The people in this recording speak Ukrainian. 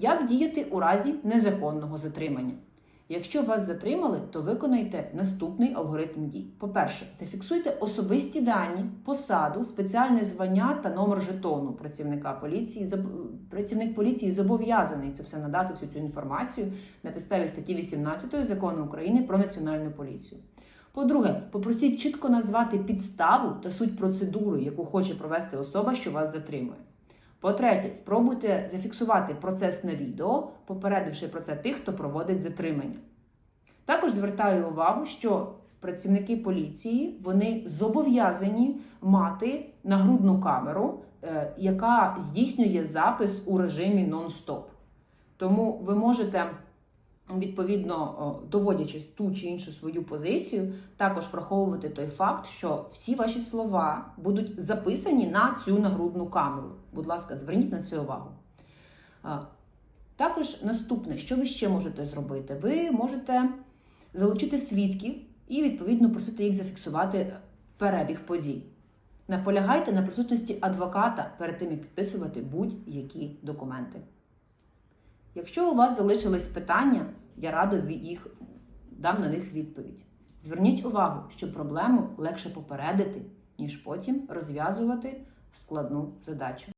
Як діяти у разі незаконного затримання? Якщо вас затримали, то виконайте наступний алгоритм дій. По-перше, зафіксуйте особисті дані, посаду, спеціальне звання та номер жетону працівника поліції. Працівник поліції зобов'язаний це все надати всю цю інформацію на підставі статті 18 закону України про національну поліцію. По-друге, попросіть чітко назвати підставу та суть процедури, яку хоче провести особа, що вас затримує. По-третє, спробуйте зафіксувати процес на відео, попередивши про це тих, хто проводить затримання. Також звертаю увагу, що працівники поліції вони зобов'язані мати нагрудну камеру, е, яка здійснює запис у режимі нон-стоп. Тому ви можете, відповідно, о, доводячи ту чи іншу свою позицію, також враховувати той факт, що всі ваші слова будуть записані на цю нагрудну камеру. Будь ласка, зверніть на це увагу. Також наступне, що ви ще можете зробити? Ви можете залучити свідків і відповідно просити їх зафіксувати перебіг подій. Наполягайте на присутності адвоката перед тим, як підписувати будь-які документи. Якщо у вас залишились питання, я радо їх дам на них відповідь. Зверніть увагу, що проблему легше попередити, ніж потім розв'язувати складну задачу.